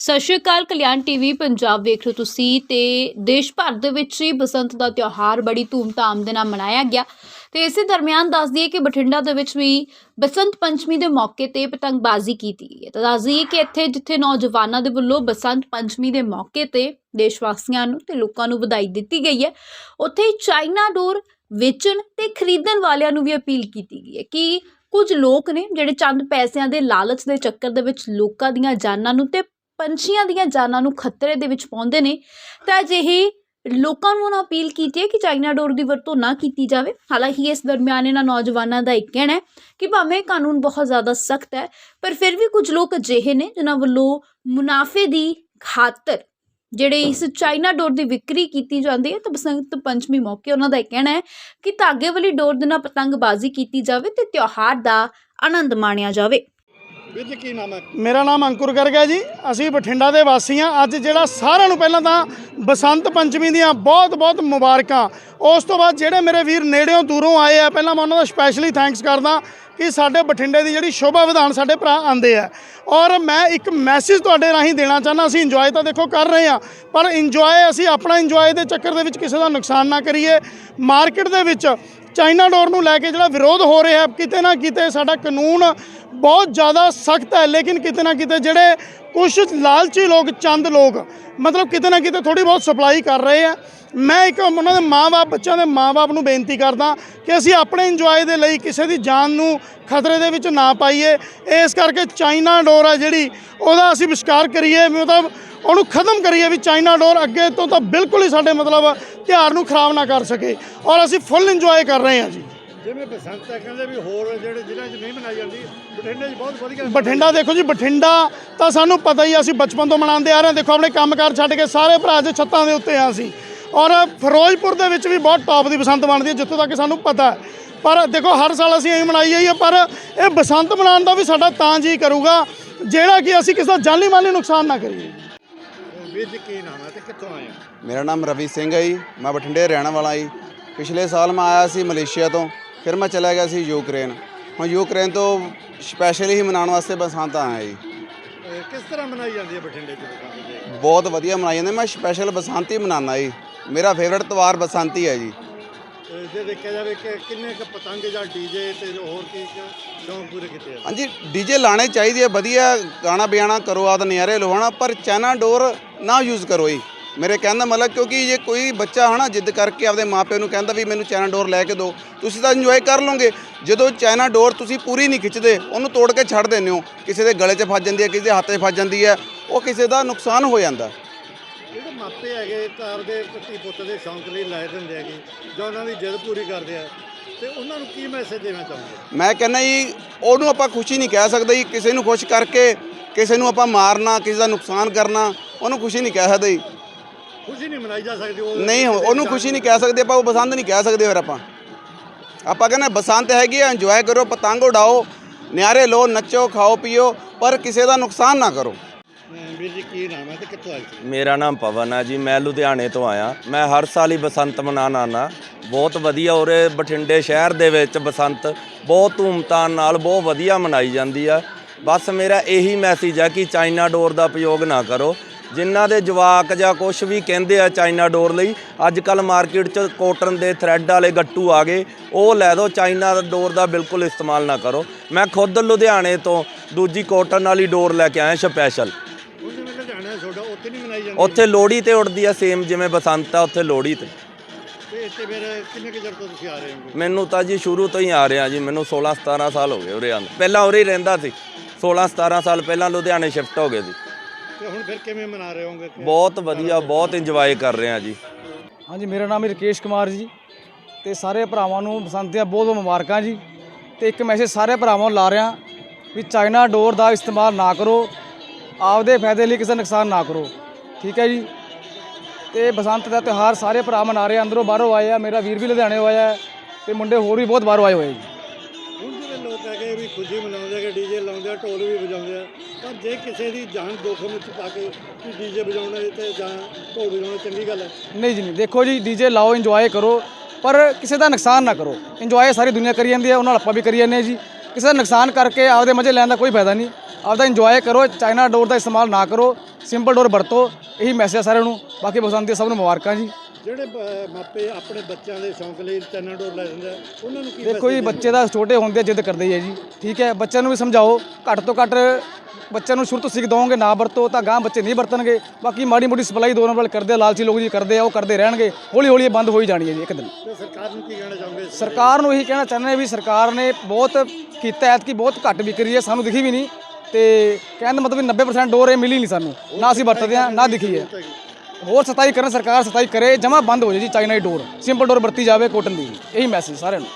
ਸਤਿ ਸ਼੍ਰੀ ਅਕਾਲ, ਕਲਿਆਣ ਟੀਵੀ, ਪੰਜਾਬ ਵੇਖ ਰਹੇ ਹੋ ਤੁਸੀਂ ਤੇ ਦੇਸ਼ ਭਰ ਦੇ ਵਿੱਚ ਹੀ ਬਸੰਤ ਦਾ ਤਿਉਹਾਰ ਬੜੀ ਧੂਮਧਾਮ ਦੇ ਨਾਲ ਮਨਾਇਆ ਗਿਆ ਤੇ ਇਸੇ ਦਰਮਿਆਨ ਦੱਸ ਦਈਏ ਕਿ ਬਠਿੰਡਾ ਦੇ ਵਿੱਚ ਵੀ ਬਸੰਤ ਪੰਚਮੀ ਦੇ ਮੌਕੇ ਤੇ ਪਤੰਗਬਾਜ਼ੀ ਕੀਤੀ ਗਈ ਹੈ। ਤਾਂ ਦੱਸ ਦਈਏ ਕਿ ਇੱਥੇ ਜਿੱਥੇ ਨੌਜਵਾਨਾਂ ਦੇ ਵੱਲੋਂ ਬਸੰਤ ਪੰਚਮੀ ਦੇ ਮੌਕੇ ਤੇ ਦੇਸ਼ ਵਾਸੀਆਂ ਨੂੰ ਤੇ ਲੋਕਾਂ ਨੂੰ ਵਧਾਈ ਦਿੱਤੀ ਗਈ ਹੈ, ਉੱਥੇ ਹੀ ਚਾਈਨਾ ਡੋਰ ਵੇਚਣ ਤੇ ਖਰੀਦਣ ਵਾਲਿਆਂ ਨੂੰ ਵੀ ਅਪੀਲ ਕੀਤੀ ਗਈ ਹੈ ਕਿ ਕੁਝ ਲੋਕ ਨੇ ਜਿਹੜੇ ਚੰਦ ਪੈਸਿਆਂ ਦੇ ਲਾਲਚ ਦੇ ਚੱਕਰ ਦੇ ਵਿੱਚ ਲੋਕਾਂ ਦੀਆਂ ਜਾਨਾਂ ਨੂੰ ਤੇ ਪੰਛੀਆਂ ਦੀਆਂ ਜਾਨਾਂ ਨੂੰ ਖਤਰੇ ਦੇ ਵਿੱਚ ਪਾਉਂਦੇ ਨੇ, ਤਾਂ ਅਜਿਹੇ ਲੋਕਾਂ ਨੂੰ ਉਹਨਾਂ ਅਪੀਲ ਕੀਤੀ ਹੈ ਕਿ ਚਾਈਨਾ ਡੋਰ ਦੀ ਵਰਤੋਂ ਨਾ ਕੀਤੀ ਜਾਵੇ। ਹਾਲਾਂਕਿ ਇਸ ਦਰਮਿਆਨ ਇਹਨਾਂ ਨੌਜਵਾਨਾਂ ਦਾ ਇੱਕ ਕਹਿਣਾ ਹੈ ਕਿ ਭਾਵੇਂ ਕਾਨੂੰਨ ਬਹੁਤ ਜ਼ਿਆਦਾ ਸਖਤ ਹੈ, ਪਰ ਫਿਰ ਵੀ ਕੁਝ ਲੋਕ ਅਜਿਹੇ ਨੇ ਜਿਨ੍ਹਾਂ ਵੱਲੋਂ ਮੁਨਾਫੇ ਦੀ ਖਾਤਰ ਜਿਹੜੇ ਇਸ ਚਾਈਨਾ ਡੋਰ ਦੀ ਵਿਕਰੀ ਕੀਤੀ ਜਾਂਦੀ ਹੈ, ਤਾਂ ਬਸੰਤ ਪੰਚਮੀ ਮੌਕੇ ਉਹਨਾਂ ਦਾ ਇਹ ਕਹਿਣਾ ਹੈ ਕਿ ਧਾਗੇ ਵਾਲੀ ਡੋਰ ਦੇ ਨਾਲ ਪਤੰਗਬਾਜ਼ੀ ਕੀਤੀ ਜਾਵੇ ਤੇ ਤਿਉਹਾਰ ਦਾ ਆਨੰਦ ਮਾਣਿਆ ਜਾਵੇ। ਵੀਰ ਜੀ, ਕੀ ਨਾਮ ਹੈ? ਮੇਰਾ ਨਾਮ ਅੰਕੁਰ ਗਰਗ ਹੈ ਜੀ। ਅਸੀਂ ਬਠਿੰਡਾ ਦੇ ਵਾਸੀ ਹਾਂ। ਅੱਜ ਜਿਹੜਾ ਸਾਰਿਆਂ ਨੂੰ ਪਹਿਲਾਂ ਤਾਂ ਬਸੰਤ ਪੰਚਮੀ ਦੀਆਂ ਬਹੁਤ-ਬਹੁਤ ਮੁਬਾਰਕਾਂ। ਉਸ ਤੋਂ ਬਾਅਦ ਜਿਹੜੇ ਮੇਰੇ ਵੀਰ ਨੇੜਿਓਂ ਦੂਰੋਂ ਆਏ ਆ, ਪਹਿਲਾਂ ਮੈਂ ਉਹਨਾਂ ਦਾ ਸਪੈਸ਼ਲੀ ਥੈਂਕਸ ਕਰਦਾ ਕਿ ਸਾਡੇ ਬਠਿੰਡੇ ਦੀ ਜਿਹੜੀ ਸ਼ੋਭਾ ਵਿਧਾਨ ਸਾਡੇ ਭਰਾ ਆਂਦੇ ਆ। ਔਰ ਮੈਂ ਇੱਕ ਮੈਸੇਜ ਤੁਹਾਡੇ ਰਾਹੀਂ ਦੇਣਾ ਚਾਹੁੰਦਾ, ਅਸੀਂ ਇੰਜੋਏ ਤਾਂ ਦੇਖੋ ਕਰ ਰਹੇ ਹਾਂ, ਪਰ ਇੰਜੋਏ ਅਸੀਂ ਆਪਣਾ ਇੰਜੋਏ ਦੇ ਚੱਕਰ ਦੇ ਵਿੱਚ ਕਿਸੇ ਦਾ ਨੁਕਸਾਨ ਨਾ ਕਰੀਏ। ਮਾਰਕੀਟ ਦੇ ਵਿੱਚ ਚਾਈਨਾ ਡੋਰ ਨੂੰ ਲੈ ਕੇ ਜਿਹੜਾ ਵਿਰੋਧ ਹੋ ਰਿਹਾ, ਕਿਤੇ ਨਾ ਕਿਤੇ ਸਾਡਾ ਕਾਨੂੰਨ ਬਹੁਤ ਜ਼ਿਆਦਾ ਸਖਤ ਹੈ, ਲੇਕਿਨ ਕਿਤੇ ਨਾ ਕਿਤੇ ਜਿਹੜੇ ਕੁਝ ਲਾਲਚੀ ਲੋਕ, ਚੰਦ ਲੋਕ, ਮਤਲਬ ਕਿਤੇ ਨਾ ਕਿਤੇ ਥੋੜੀ ਬਹੁਤ ਸਪਲਾਈ ਕਰ ਰਹੇ ਆ। ਮੈਂ ਇੱਕ ਉਹਨਾਂ ਦੇ ਮਾਂ-ਬਾਪ, ਬੱਚਿਆਂ ਦੇ ਮਾਂ-ਬਾਪ ਨੂੰ ਬੇਨਤੀ ਕਰਦਾ ਕਿ ਅਸੀਂ ਆਪਣੇ ਇੰਜੋਏ ਦੇ ਲਈ ਕਿਸੇ ਦੀ ਜਾਨ ਨੂੰ ਖਤਰੇ ਦੇ ਵਿੱਚ ਨਾ ਪਾਈਏ। ਇਸ ਕਰਕੇ ਚਾਈਨਾ ਡੋਰ ਆ ਜਿਹੜੀ, ਉਹਦਾ ਅਸੀਂ ਵਿਸ਼ਕਾਰ ਕਰੀਏ ਮਤਲਬ ਉਹਨੂੰ ਖਤਮ ਕਰੀਏ ਵੀ ਚਾਈਨਾ ਡੋਰ ਅੱਗੇ ਤੋਂ ਤਾਂ ਬਿਲਕੁਲ ਹੀ ਸਾਡੇ ਮਤਲਬ ਤਿਉਹਾਰ ਨੂੰ ਖਰਾਬ ਨਾ ਕਰ ਸਕੇ। ਔਰ ਅਸੀਂ ਫੁੱਲ ਇੰਜੋਏ ਕਰ ਰਹੇ ਹਾਂ ਜੀ। ਜਿਵੇਂ ਬਸੰਤ ਹੈ ਕਹਿੰਦੇ ਵੀ ਹੋਰ ਜਿਹੜੇ ਜ਼ਿਲ੍ਹਿਆਂ 'ਚ ਨਹੀਂ ਮਨਾਈ ਜਾਂਦੀ ਬਠਿੰਡੇ 'ਚ ਬਹੁਤ ਵਧੀਆ ਬਠਿੰਡਾ ਦੇਖੋ ਜੀ ਬਠਿੰਡਾ ਤਾਂ ਸਾਨੂੰ ਪਤਾ ਹੀ ਆ, ਅਸੀਂ ਬਚਪਨ ਤੋਂ ਮਨਾਉਂਦੇ ਆ ਰਹੇ ਹਾਂ। ਦੇਖੋ ਆਪਣੇ ਕੰਮਕਾਰ ਛੱਡ ਕੇ ਸਾਰੇ ਭਰਾ ਜੇ ਛੱਤਾਂ ਦੇ ਉੱਤੇ ਆ ਅਸੀਂ। ਔਰ ਫਿਰੋਜ਼ਪੁਰ ਦੇ ਵਿੱਚ ਵੀ ਬਹੁਤ ਟੌਪ ਦੀ ਬਸੰਤ ਬਣਦੀ ਹੈ ਜਿੱਥੋਂ ਤੱਕ ਸਾਨੂੰ ਪਤਾ ਹੈ। ਪਰ ਦੇਖੋ ਹਰ ਸਾਲ ਅਸੀਂ ਇਹੀ ਮਨਾਈ ਜਾਈਏ ਪਰ ਇਹ ਬਸੰਤ ਮਨਾਉਣ ਦਾ ਵੀ ਸਾਡਾ ਤਾਂ ਜੀ ਕਰੂਗਾ ਜਿਹੜਾ ਕਿ ਅਸੀਂ ਕਿਸੇ ਦਾ ਜਾਨੀ ਮਾਲੀ ਨੁਕਸਾਨ ਨਾ ਕਰੀਏ। ਵੀਰ ਜੀ ਕੀ ਨਾਮ ਹੈ ਤੇ ਕਿੱਥੋਂ ਆਏ ਹੋ? ਮੇਰਾ ਨਾਮ ਰਵੀ ਸਿੰਘ ਹੈ ਜੀ ਮੈਂ ਬਠਿੰਡੇ ਰਹਿਣ ਵਾਲਾ ਜੀ। ਪਿਛਲੇ ਸਾਲ ਮੈਂ ਆਇਆ ਸੀ ਮਲੇਸ਼ੀਆ ਤੋਂ। ਫਿਰ ਮੈਂ ਚਲਾ ਗਿਆ ਸੀ ਯੂਕਰੇਨ। ਹੁਣ ਯੂਕਰੇਨ ਤੋਂ ਸਪੈਸ਼ਲੀ ਹੀ ਮਨਾਉਣ ਵਾਸਤੇ ਬਸੰਤ ਆਇਆ ਜੀ। ਇਹ ਕਿਸ ਤਰ੍ਹਾਂ ਮਨਾਈ ਜਾਂਦੀ ਹੈ ਬਠਿੰਡੇ 'ਚ ਬਸੰਤ ਜੀ? ਬਹੁਤ ਵਧੀਆ ਮਨਾਈ ਜਾਂਦੇ ਮੈਂ ਸਪੈਸ਼ਲ ਬਸੰਤ ਹੀ ਮਨਾਉਣਾ ਜੀ। ਮੇਰਾ ਫੇਵਰਟ ਤਿਉਹਾਰ ਬਸੰਤ ਹੀ ਹੈ ਜੀ। ਤੇ ਜੇ ਦੇਖਿਆ ਜਾਵੇ ਕਿ ਕਿੰਨੇ ਕੁ ਪਤੰਗ ਜਾਂ ਡੀਜੇ ਤੇ ਹੋਰ ਕੀ ਕੀ ਸ਼ੌਂਕ ਪੂਰੇ ਕੀਤੇ ਆ? ਹਾਂਜੀ ਡੀਜੇ ਲਾਣੇ ਚਾਹੀਦੇ ਆ। ਵਧੀਆ ਗਾਣਾ ਬਿਆਣਾ ਕਰੋ ਆਦ ਨਜ਼ਾਰੇ ਹਨਾ ਪਰ ਚਾਈਨਾ ਡੋਰ ਨਾ ਯੂਜ਼ ਕਰੋ ਜੀ। ਮੇਰੇ ਕਹਿਣ ਦਾ ਮਤਲਬ ਕਿਉਂਕਿ ਜੇ ਕੋਈ ਬੱਚਾ ਹਨਾ ਜਿੱਦ ਕਰਕੇ ਆਪਦੇ ਮਾਪਿਆਂ ਨੂੰ ਕਹਿੰਦਾ ਵੀ ਮੈਨੂੰ ਚਾਈਨਾ ਡੋਰ ਲੈ ਕੇ ਦਿਓ ਤੁਸੀਂ ਤਾਂ ਇੰਜੋਏ ਕਰ ਲਓਗੇ। ਜਦੋਂ ਚਾਈਨਾ ਡੋਰ ਤੁਸੀਂ ਪੂਰੀ ਨਹੀਂ ਖਿੱਚਦੇ ਉਹਨੂੰ ਤੋੜ ਕੇ ਛੱਡ ਦਿੰਦੇ ਹੋ। ਕਿਸੇ ਦੇ ਗਲੇ 'ਚ ਫਸ ਜਾਂਦੀ ਹੈ ਕਿਸੇ ਦੇ ਹੱਥ 'ਚ ਫਸ ਜਾਂਦੀ ਹੈ ਉਹ ਕਿਸੇ ਦਾ ਨੁਕਸਾਨ ਹੋ ਜਾਂਦਾ। ਜਿਹੜੇ ਮਾਪੇ ਹੈਗੇ ਤਾਂ ਆਪਦੇ ਧੀ ਪੁੱਤ ਦੇ ਸ਼ੌਂਕ ਲਈ ਲਾਏ ਦਿੰਦੇ ਹੈਗੇ ਜਾਂ ਉਹਨਾਂ ਦੀ ਜਿੱਦ ਪੂਰੀ ਕਰਦੇ ਆ ਤੇ ਉਹਨਾਂ ਨੂੰ ਕੀ ਮੈਸੇਜ ਦੇਣਾ ਚਾਹੁੰਦੇ ਮੈਂ ਕਹਿੰਦਾ ਜੀ ਉਹਨੂੰ ਆਪਾਂ ਖੁਸ਼ੀ ਨਹੀਂ ਕਹਿ ਸਕਦੇ ਜੀ ਕਿਸੇ ਨੂੰ ਖੁਸ਼ ਕਰਕੇ ਕਿਸੇ ਨੂੰ ਆਪਾਂ ਮਾਰਨਾ ਕਿਸੇ ਦਾ ਨੁਕਸਾਨ ਕਰਨਾ ਉਹਨੂੰ ਖੁਸ਼ੀ ਨਹੀਂ ਕਹਿ ਸਕਦੇ ਖੁਸ਼ੀ ਨਹੀਂ ਮਨਾਈ ਜਾ ਸਕਦੀ ਉਹ ਨਹੀਂ ਹੋ- ਉਹਨੂੰ ਖੁਸ਼ੀ ਨਹੀਂ ਕਹਿ ਸਕਦੇ ਆਪਾਂ ਉਹ ਬਸੰਤ ਨਹੀਂ ਕਹਿ ਸਕਦੇ ਫਿਰ ਆਪਾਂ। ਆਪਾਂ ਕਹਿੰਦੇ ਬਸੰਤ ਹੈਗੀ ਆ ਇੰਜੋਏ ਕਰੋ ਪਤੰਗ ਉਡਾਓ ਨਿਆਰੇ ਲੋ ਨੱਚੋ ਖਾਓ ਪੀਓ ਪਰ ਕਿਸੇ ਦਾ ਨੁਕਸਾਨ ਨਾ ਕਰੋ। ਅਹ ਵੀਰ ਜੀ ਕੀ ਨਾਮ ਹੈ ਤੇ ਕਿੱਥੋਂ ਆਏ ਸੀ ਮੇਰਾ ਨਾਮ ਪਵਨ ਹੈ ਜੀ ਮੈਂ ਲੁਧਿਆਣੇ ਤੋਂ ਆਇਆ। ਮੈਂ ਹਰ ਸਾਲ ਹੀ ਬਸੰਤ ਮਨਾਉਣ ਆਉਂਦਾ। ਬਹੁਤ ਵਧੀਆ ਉਰੇ ਬਠਿੰਡੇ ਸ਼ਹਿਰ ਦੇ ਵਿੱਚ ਬਸੰਤ ਬਹੁਤ ਧੂਮਧਾਮ ਨਾਲ ਬਹੁਤ ਵਧੀਆ ਮਨਾਈ ਜਾਂਦੀ ਆ। ਬਸ ਮੇਰਾ ਇਹੀ ਮੈਸੇਜ ਹੈ ਕਿ ਚਾਈਨਾ ਡੋਰ ਦਾ ਉਪਯੋਗ ਨਾ ਕਰੋ। ਜਿਨ੍ਹਾਂ ਦੇ ਜਵਾਕ ਜਾਂ ਕੁਝ ਵੀ ਕਹਿੰਦੇ ਆ ਚਾਈਨਾ ਡੋਰ ਲਈ ਅੱਜ ਕੱਲ ਮਾਰਕੀਟ 'ਚ ਕੋਟਨ ਦੇ ਥ੍ਰੈਡ ਵਾਲੇ ਗੱਟੂ ਆ ਗਏ। ਉਹ ਲੈ ਦਿਓ ਚਾਈਨਾ ਡੋਰ ਦਾ ਬਿਲਕੁਲ ਇਸਤੇਮਾਲ ਨਾ ਕਰੋ। ਮੈਂ ਖੁਦ ਲੁਧਿਆਣੇ ਤੋਂ ਦੂਜੀ ਕੋਟਨ ਵਾਲੀ ਡੋਰ ਲੈ ਕੇ ਆਇਆ ਸਪੈਸ਼ਲ। ਉੱਥੇ ਲੋਹੜੀ ਤੇ ਉੜਦੀ ਆ ਸੇਮ ਜਿਵੇਂ ਬਸੰਤ ਆ ਉੱਥੇ ਲੋਹੜੀ ਤੇ। ਤੇ ਇੱਥੇ ਫਿਰ ਕਿੰਨੇ ਕੁ ਚਿਰ ਤੋਂ ਤੁਸੀਂ ਆ ਰਹੇ ਹੋ? ਮੈਨੂੰ ਤਾਂ ਜੀ ਸ਼ੁਰੂ ਤੋਂ ਹੀ ਆ ਰਿਹਾ ਜੀ ਮੈਨੂੰ 16 17 ਸਾਲ ਹੋ ਗਏ ਉਰੇ ਆਂਦੇ ਪਹਿਲਾਂ ਉਰੇ ਹੀ ਰਹਿੰਦਾ ਸੀ। 16 17 ਸਾਲ ਪਹਿਲਾਂ ਲੁਧਿਆਣੇ ਸ਼ਿਫਟ ਹੋ ਗਏ ਸੀ। ਤੇ ਹੁਣ ਫਿਰ ਕਿਵੇਂ ਮਨਾ ਰਹੇ ਹੋਗੇ ਬਹੁਤ ਵਧੀਆ ਬਹੁਤ ਇੰਜੋਏ ਕਰ ਰਹੇ ਆ ਜੀ। ਹਾਂਜੀ ਮੇਰਾ ਨਾਮ ਹੈ ਰਕੇਸ਼ ਕੁਮਾਰ ਜੀ ਤੇ ਸਾਰੇ ਭਰਾਵਾਂ ਨੂੰ ਬਸੰਤ ਦੀਆਂ ਬਹੁਤ ਬਹੁਤ ਮੁਬਾਰਕਾਂ ਜੀ। ਤੇ ਇੱਕ ਮੈਸੇਜ ਸਾਰੇ ਭਰਾਵਾਂ ਨੂੰ ਲਾ ਰਿਹਾ ਵੀ ਚਾਈਨਾ ਡੋਰ ਦਾ ਇਸਤੇਮਾਲ ਨਾ ਕਰੋ ਆਪਦੇ ਫਾਇਦੇ ਲਈ ਕਿਸੇ ਨੁਕਸਾਨ ਨਾ ਕਰੋ। ਠੀਕ ਹੈ ਜੀ? ਤੇ ਬਸੰਤ ਦਾ ਤਿਉਹਾਰ ਸਾਰੇ ਭਰਾ ਮਨਾ ਰਹੇ ਆ, ਅੰਦਰੋਂ ਬਾਹਰੋਂ ਆਏ ਆ ਮੇਰਾ ਵੀਰ ਵੀ ਲੁਧਿਆਣੇ ਹੋਇਆ ਹੈ ਤੇ ਮੁੰਡੇ ਹੋਰ ਵੀ ਬਹੁਤ ਬਾਹਰੋਂ ਆਏ ਹੋਏ ਜੀ। ਹੁਣ ਜਿਹੜੇ ਲੋਕ ਹੈਗੇ ਵੀ ਖੁਸ਼ੀ ਮਨਾਉਂਦੇ ਹੈਗੇ ਡੀਜੇ ਲਾਉਂਦੇ ਆ ਢੋਲ ਵੀ ਵਜਾਉਂਦੇ ਆ ਪਰ ਜੇ ਕਿਸੇ ਦੀ ਜਾਨ ਜੋਖਮ ਵਿੱਚ ਪਾ ਕੇ ਕਿ ਡੀਜੇ ਵਜਾਉਣਾ ਤੇ ਜਾਂ ਢੋਲ ਵਜਾਉਣਾ ਚੰਗੀ ਗੱਲ ਹੈ। ਨਹੀਂ ਜੀ ਨਹੀਂ। ਦੇਖੋ ਜੀ ਡੀਜੇ ਲਾਓ ਇੰਜੋਏ ਕਰੋ ਪਰ ਕਿਸੇ ਦਾ ਨੁਕਸਾਨ ਨਾ ਕਰੋ। ਇੰਜੋਏ ਸਾਰੀ ਦੁਨੀਆ ਕਰੀ ਜਾਂਦੀ ਹੈ ਉਹਨਾਂ ਨਾਲ ਆਪਾਂ ਵੀ ਕਰੀ ਜਾਂਦੇ ਹਾਂ ਜੀ। ਕਿਸੇ ਦਾ ਨੁਕਸਾਨ ਕਰਕੇ ਆਪਦੇ ਮਜ਼ੇ ਲੈਣ ਦਾ ਕੋਈ ਫਾਇਦਾ ਨਹੀਂ। ਆਪਦਾ ਇੰਜੋਏ ਕਰੋ ਚਾਈਨਾ ਡੋਰ ਦਾ ਇਸਤੇਮਾਲ ਨਾ ਕਰੋ ਸਿੰਪਲ ਡੋਰ ਵਰਤੋ ਇਹੀ ਮੈਸੇਜ ਸਾਰਿਆਂ ਨੂੰ। ਬਾਕੀ ਬਸੰਤ ਦੀਆਂ ਸਭ ਨੂੰ ਮੁਬਾਰਕਾਂ ਜੀ। ਜਿਹੜੇ ਬ- ਮਾਪੇ ਆਪਣੇ ਬੱਚਿਆਂ ਦੇ ਸ਼ੌਂਕ ਲਈ ਚੈਨਾ ਡੋਰ ਲੈ ਦਿੰਦੇ ਆ ਉਹਨਾਂ ਨੂੰ ਕੀ ਦੇਖੋ ਜੀ ਬੱਚੇ ਦਾ ਛੋਟੇ ਹੁੰਦੇ ਜਿੱਦ ਕਰਦੇ ਹੀ ਹੈ ਜੀ। ਠੀਕ ਹੈ ਬੱਚਿਆਂ ਨੂੰ ਵੀ ਸਮਝਾਓ ਘੱਟ ਤੋਂ ਘੱਟ ਬੱਚਿਆਂ ਨੂੰ ਸ਼ੁਰੂ ਤੋਂ ਸਿੱਖ ਦੋਗੇ ਨਾ ਵਰਤੋ ਤਾਂ ਗਾਂ ਬੱਚੇ ਨਹੀਂ ਵਰਤਣਗੇ। ਬਾਕੀ ਮਾੜੀ ਮੋਟੀ ਸਪਲਾਈ ਦੋ ਨੰਬਰ ਕਰਦੇ ਆ, ਲਾਲਚੀ ਲੋਕ ਜੀ ਕਰਦੇ ਆ ਉਹ ਕਰਦੇ ਰਹਿਣਗੇ। ਹੌਲੀ ਹੌਲੀ ਇਹ ਬੰਦ ਹੋਈ ਜਾਣੀ ਹੈ ਜੀ ਇੱਕ ਦਿਨ। ਸਰਕਾਰ ਨੂੰ ਕੀ ਕਹਿਣਾ ਚਾਹੋਗੇ? ਸਰਕਾਰ ਨੂੰ ਇਹੀ ਕਹਿਣਾ ਚਾਹੁੰਦੇ ਵੀ ਸਰਕਾਰ ਨੇ ਬਹੁਤ ਕੀਤਾ ਐਤਕੀ ਬਹੁਤ ਘੱਟ ਵਿਕ ਰਹੀ ਹੈ ਸਾਨੂੰ ਦਿਖੀ ਵੀ ਨਹੀਂ। ਤੇ ਕਹਿਣ ਦਾ ਮਤਲਬ ਵੀ 90% ਡੋਰ ਇਹ ਮਿਲੀ ਨਹੀਂ ਸਾਨੂੰ। ਨਾ ਅਸੀਂ ਵਰਤਦੇ ਹਾਂ ਨਾ ਦਿਖੀ ਹੈ। ਹੋਰ ਸਤਾਈ ਕਰਨ ਸਰਕਾਰ ਸਤਾਈ ਕਰੇ ਜਮਾ ਬੰਦ ਹੋ ਜਾਏ ਜੀ ਚਾਈਨਾ ਦੀ ਡੋਰ। ਸਿੰਪਲ ਡੋਰ ਵਰਤੀ ਜਾਵੇ ਕੋਟਨ ਦੀ। ਇਹੀ ਮੈਸੇਜ ਸਾਰਿਆਂ ਨੂੰ।